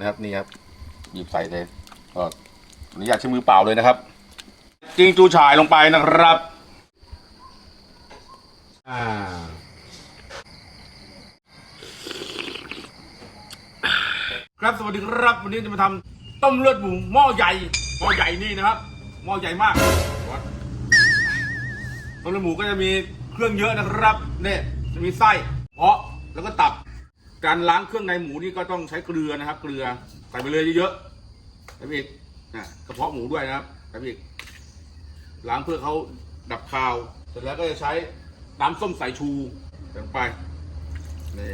นะครับนี่ครับหยิบใส่เลยก็อนุญาตใช้มือเปล่าเลยนะครับจิ้งจูฉายลงไปนะครับอ่าครับสวัสดีครับวันนี้จะมาทำต้มเลือดหมูหม้อใหญ่หม้อใหญ่นี่นะครับหม้อใหญ่มากต้มเลือดหมูก็จะมีเครื่องเยอะนะครับเนี่ยจะมีไส้เพาะแล้วก็ตับ การล้างเครื่องในหมูนี่ก็ต้องใช้เกลือนะครับ เกลือใส่ไปเลยเยอะๆแล้วอีกนะกระเพาะหมูด้วยนะครับแล้วอีกล้างเพื่อเขาดับคาว เสร็จแล้วก็จะใช้น้ำส้มสายชูลงไปนี่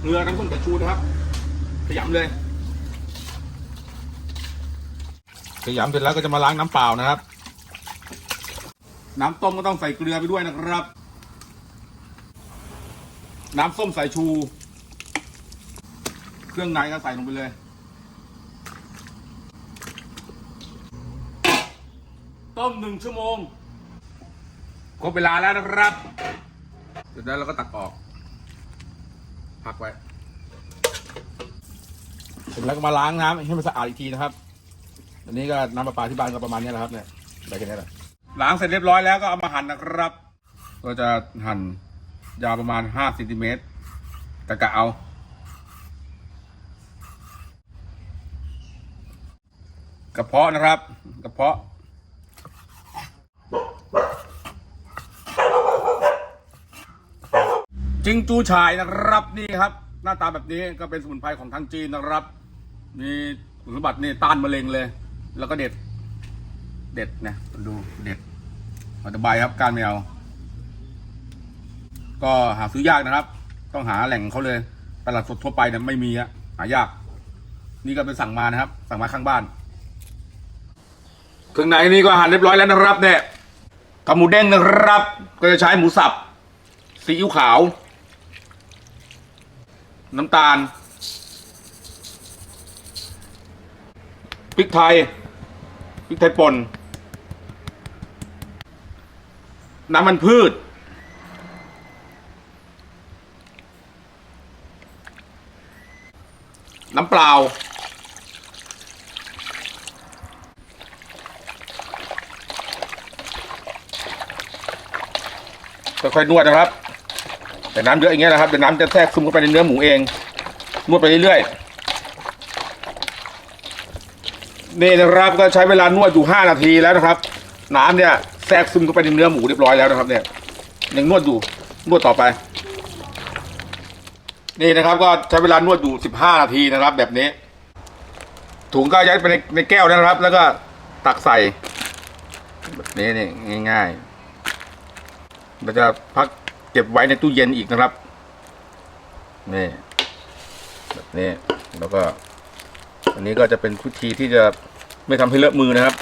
เกลือน้ำส้มสายชูนะครับ ขยำเลย ขยำเสร็จแล้วก็จะมาล้างน้ำเปล่านะครับ น้ำต้มก็ต้องใส่เกลือไปด้วยนะครับ น้ำส้มสายชู เครื่องในก็ใส่ลงไปเลย ต้มหนึ่งชั่วโมงครบเวลาแล้วนะครับเสร็จแล้วเราก็ตักออก พักไว้เสร็จแล้วก็มาล้างน้ำให้มันสะอาดอีกทีนะครับ อันนี้ก็น้ำประปาที่บ้านก็ประมาณนี้แหละครับเนี่ยได้แค่นี้แหละ ล้างเสร็จเรียบร้อยแล้วก็เอามาหั่นนะครับ ก็จะหั่นยาวประมาณห้าเซนติเมตรกะกะเอา กระเพาะนะครับ กระเพาะจิงจูฉายนะครับนี่ครับ หน้าตาแบบนี้ก็เป็นสมุนไพรของทางจีนนะครับ มีคุณสมบัตินี่ต้านมะเร็งเลย แล้วก็เด็ด เด็ดนะดูเด็ดอัตบายครับการไม่เอาก็หาซื้อยากนะครับ ต้องหาแหล่งเขาเลยตลาดสดทั่วไปเนี่ยไม่มีอะหายาก นี่ก็เป็นสั่งมานะครับ สั่งมาข้างบ้านเครื่องในนี่ก็หั่นเรียบร้อยแล้วนะครับ เนี่ยทำหมูเด้งนะครับ ก็จะใช้หมูสับซีอิ๊วขาว น้ำตาลพริกไทยพริกไทยป่น น้ำมันพืช น้ำเปล่า ค่อยๆนวดนะครับ แต่น้ำเยอะอย่างเงี้ยนะครับเดี๋ยวน้ำจะแทรกซึมเข้าไปในเนื้อหมูเอง นวดไปเรื่อยๆ นี่นะครับก็ใช้เวลานวดอยู่ห้านาทีแล้วนะครับ น้ำเนี่ย แทรกซึมเข้าไปในเนื้อหมูเรียบร้อยแล้วนะครับ เนี่ยยังนวดอยู่นวดต่อไป นี่นะครับ ก็ใช้เวลานวดอยู่สิบห้านาทีนะครับ แบบนี้ ถุงก็ยัดไปในในแก้วนะครับ แล้วก็ตักใส่แบบนี้นี่ง่ายๆเราจะพักเก็บไว้ในตู้เย็นอีกนะครับนี่แบบนี้แล้วก็ อันนี้ก็จะเป็นวิธีที่จะไม่ทำให้เลอะมือนะครับ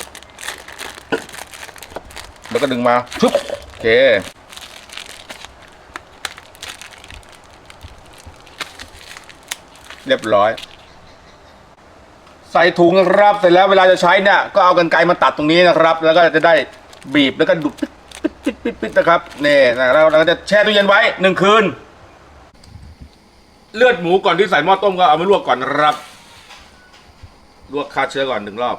แล้วก็ดึงมาชุบโอเคเรียบร้อย ใส่ถุงนะครับเสร็จแล้วเวลาจะใช้เนี่ยก็เอากันไกรมาตัดตรงนี้นะครับ แล้วก็จะได้บีบแล้วก็ดุดปิดปิดปิดปิดนะครับนี่นะแล้วเราก็จะแช่ตู้เย็นไว้หนึ่งคืน เลือดหมูก่อนที่ใส่หม้อต้มก็เอามาลวกก่อนนะครับ ลวกฆ่าเชื้อก่อนหนึ่งรอบ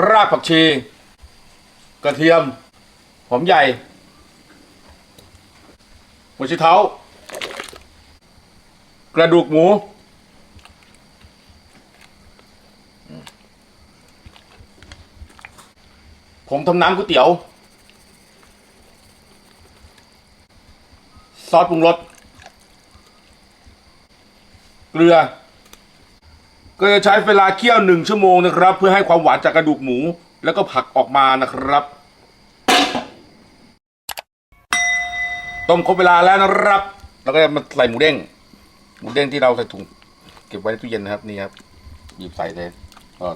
รากผักชี กระเทียม หอมใหญ่หัวชิเท้า กระดูกหมู ผมทำน้ำก๋วยเตี๋ยว ซอสปรุงรส เกลือ ก็จะใช้เวลาเคี่ยวหนึ่งชั่วโมงนะครับ เพื่อให้ความหวานจากกระดูกหมู แล้วก็ผักออกมานะครับ ต้มครบเวลาแล้วนะครับ แล้วก็มาใส่หมูเด้ง หมูเด้งที่เราใส่ถุงเก็บไว้ในตู้เย็นนะครับนี่ครับหยิบใส่เลยก็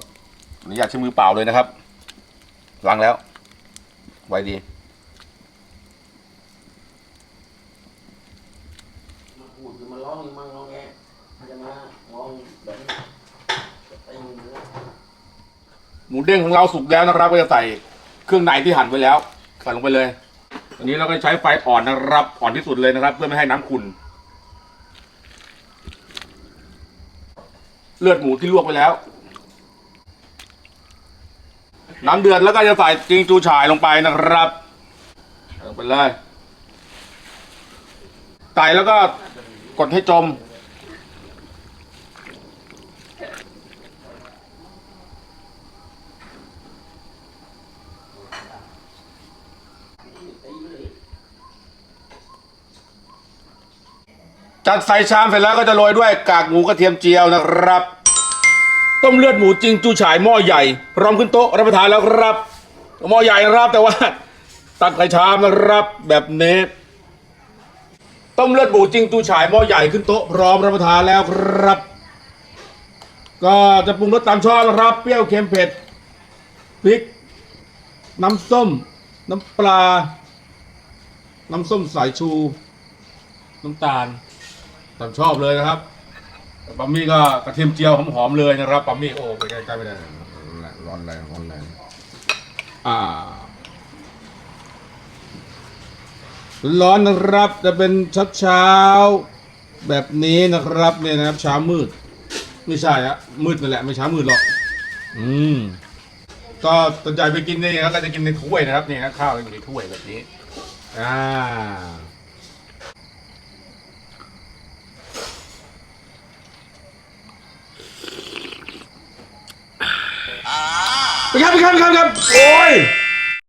อนุญาตใช้มือเปล่าเลยนะครับล้างแล้ว ไว้ดีมาพูดคือมาร้องมั่งร้องแงจะมาร้องแบบนี้ หมูเด้งของเราสุกแล้วนะครับ ก็จะใส่เครื่องในที่หั่นไว้แล้ว ใส่ลงไปเลยอันนี้เราก็ใช้ไฟอ่อนนะครับ อ่อนที่สุดเลยนะครับ เพื่อไม่ให้น้ำขุ่นเลือดหมูที่ลวกไปแล้ว น้ำเดือดแล้วก็จะใส่จิงจูฉ่ายลงไปนะครับลงไปเลยใส่แล้วก็กดให้จม จัดใส่ชามเสร็จแล้วก็จะโรยด้วยกากหมูกระเทียมเจียวนะครับ ต้มเลือดหมูจริงจูฉายหม้อใหญ่พร้อมขึ้นโต๊ะรับประทานแล้วครับหม้อใหญ่นะครับแต่ว่าตักใส่ชามนะครับแบบนี้ต้มเลือดหมูจริงจูฉายหม้อใหญ่ขึ้นโต๊ะพร้อมรับประทานแล้วครับ ก็จะปรุงรสตามชอบนะครับ เปรี้ยวเค็มเผ็ดพริก น้ำส้ม น้ำปลา น้ำส้มสายชู น้ำตาล ตามชอบเลยนะครับปัมมี่ก็กระเทียมเจียวหอมๆเลยนะครับปัมมี่โอ้ไปใกล้ๆไม่ได้ร้อนแรงร้อนแรงอ่า ร้อนนะครับจะเป็นเช้าเช้าๆแบบนี้นะครับเนี่ยนะครับเช้ามืด ไม่ใช่อะมืดนั่นแหละไม่เช้ามืดหรอก อืมก็สนใจไปกินนี่ครับก็จะกินในถ้วยนะครับนี่นะข้าวอยู่ในถ้วยแบบนี้ อ่า ไป ครับครับครับครับโอ้ย